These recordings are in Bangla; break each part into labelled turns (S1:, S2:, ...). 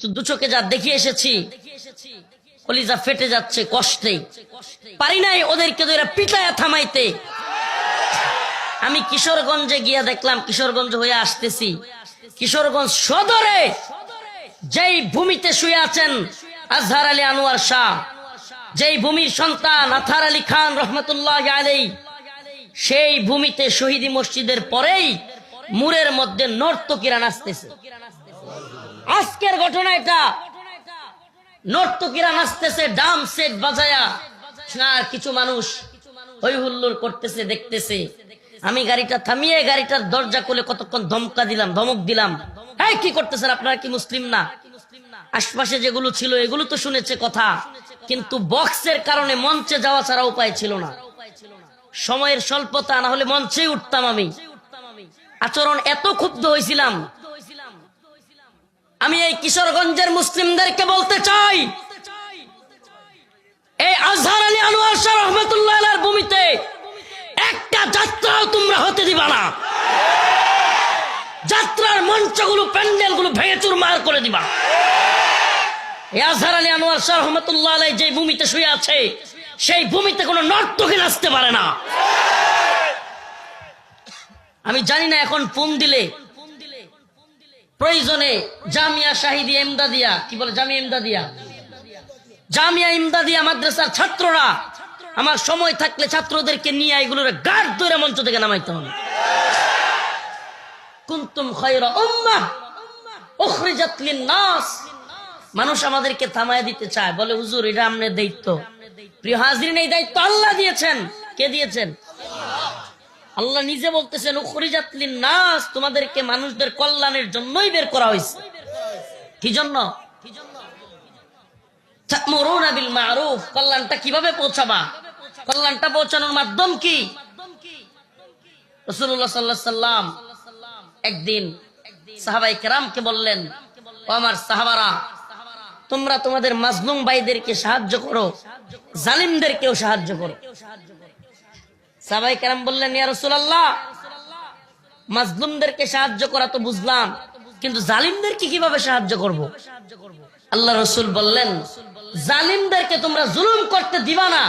S1: দু চোখে যা দেখে এসেছি, কলিজা ফেটে যাচ্ছে কষ্টে। পারি নাই ওদেরকে ধরে পিটায়া থামাইতে। আমি কিশোরগঞ্জে গিয়া দেখলাম, কিশোরগঞ্জ হয়ে আসতেছি। কিশোরগঞ্জ সদরে যেই ভূমিতে শুয়ে আছেন আজহার আলী আনোয়ার শাহ, যেই ভূমির সন্তান আথার আলী খান রহমতুল্লাহ আলী সেই ভূমিতে শহীদি মসজিদের পরেই মুরের মধ্যে নর্তকীরা নাচতেছে। আজকের ঘটনা এটা। নর্তকীরা নাচতেছে, ডাম সেট বাজায়া। আর কিছু মানুষ হই হুল্লোড় করতেছে, দেখতেছে। আমি গাড়িটা থামিয়ে গাড়িটার দরজা খুলে কতক্ষণ ধমকা দিলাম, ধমক দিলাম। হ্যাঁ কি করতেছেন আপনারা কি মুসলিম না? আশপাশে যেগুলো ছিল, এগুলো তো শুনেছে কথা। কিন্তু বক্সের কারণে মঞ্চে যাওয়া ছাড়া উপায় ছিল না। সময়ের স্বল্পতা, না হলে মঞ্চেই উঠতাম আমি। আচরণ এত ক্ষুব্ধ হয়েছিলাম আমি এই কিশোরগঞ্জের মুসলিমদেরকে বলতে চাই। এই আজহার আলী আনোয়ার শাহ রহমতুল্লাহ ভূমিতে একটা যাত্রাও তোমরা হতে দিবা না। যাত্রার মঞ্চগুলো, প্যান্ডেলগুলো ভেঙে চুরমার করে দিবা। আজহার আলী আনোয়ার শাহ রহমতুল্লাহ আলাই যে ভূমিতে শুয়ে আছে, সেই ভূমিতে কোনো নর্তকী নাচতে পারে না। আমি জানি না এখন ফোন দিলে প্রয়োজনে জামিয়া শাহিদি এমদাদিয়া, কি বলে জামিয়া এমদাদিয়া? জামিয়া ইমদাদিয়া মাদ্রাসার ছাত্ররা, আমার সময় থাকলে ছাত্রদেরকে নিয়ে এগুলোর গাঢ় ধরে মঞ্চ থেকে নামাইতে হবে। কুন্তুম খয়রা উম্মাহ, উখরিজাত লিন-নাস। মানুষ আমাদেরকে থামায় দিতে চায়, বলে, হুজুর, এটা আপনার দায়িত্ব। প্রিয় হাজরিন এই দায়িত্ব আল্লাহ দিয়েছেন। কে দিয়েছেন? আল্লাহ নিজে বলতেছেন, উখরিজাত লিন-নাস, তোমাদেরকে মানুষদের কল্যাণের জন্যই বের করা হয়েছে। কি জন্য? তা'মুরুনা বিল মা'রুফ কল্যাণটা কীভাবে পৌঁছাবা? কল্যাণটা পৌঁছানোর মাধ্যম কি? রাসূলুল্লাহ সাল্লাল্লাহু সাল্লাম একদিন সাহাবাই কেরামকে বললেন, ও আমার সাহাবারা, তোমরা তোমাদের মাজলুম ভাইদেরকে সাহায্য করো, জালিমদেরকেও সাহায্য করো। সাহাবাই কেরাম বললেন মাজলুমদেরকে সাহায্য করা তো বুঝলাম, কিন্তু জালিমদেরকে কীভাবে সাহায্য করব? আল্লাহ রসুল বললেন, জালিমদেরকে তোমরা জুলুম করতে দিবা না,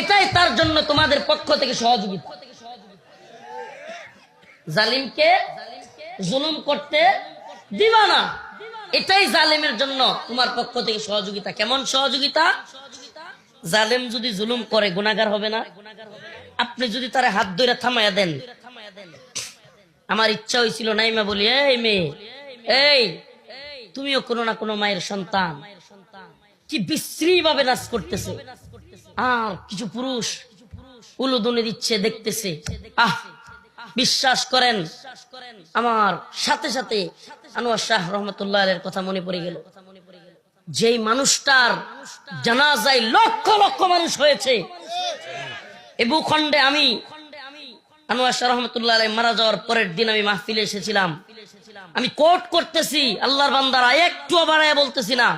S1: এটাই তার জন্য তোমাদের পক্ষ থেকে সহযোগিতা। জালিমকে জুলুম করতে দিবা না, এটাই জালিমের জন্য তোমার পক্ষ থেকে সহযোগিতা। কেমন সহযোগিতা? জালেম যদি জুলুম করে গুনাগার হবে না। আপনি যদি তারা হাত ধরে থামাইয়া দেন। আমার ইচ্ছা হয়েছিল নাইমা বলি, এই মেয়ে, এই, তুমিও কোনো না কোনো মায়ের সন্তান। কি বিশ্রী ভাবে নাচ করতেছে। আর কিছু পুরুষ উলুদনে দিচ্ছে, দেখতেছে। আহ, বিশ্বাস করেন, আমার সাথে সাথে আনোয়ার শাহ রহমতুল্লাহ এর কথা মনে পড়ে গেল। যেই মানুষটার জানাজায় লক্ষ লক্ষ মানুষ হয়েছে ভূখণ্ডে আমি আনোয়ার শাহ রহমতুল্লাহ আলাই মারা যাওয়ার পরের দিন আমি মাহফিলে এসেছিলাম। আমি করতেছি, আল্লাহর বান্দারা একটু বাড়ায় বলতেছি না।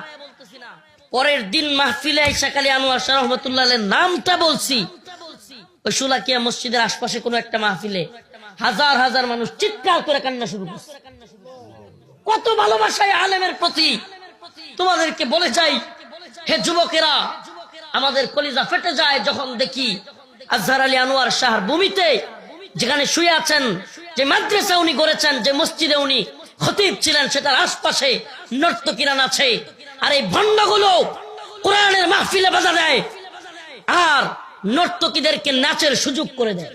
S1: পরের দিন মাহফিলে আনোয়ার শাহ রহমতুল্লাহ নামটা বলছি। ওই সুলাকিয়া মসজিদের আশপাশে কোনো একটা মাহফিলে হাজার হাজার মানুষ চিৎকার করে কান্না শুরু করছে। কত ভালোবাসায় আলেমের প্রতি। তোমাদেরকে বলে যাই, হে যুবকেরা, আমাদের কলিজা ফেটে যায় যখন দেখি আজহার আলী আনোয়ার শাহর ভূমিতে যেখানে শুয়ে আছেন, যে মাদ্রাসা উনি গড়েছেন যে মসজিদে উনি খতিব ছিলেন, সেটার আশপাশে নর্তকিরান আছে। আর এই ভণ্ডগুলো কোরআনের মাহফিলে বাজা দেয় আর নর্তকীদেরকে নাচের সুযোগ করে দেয়।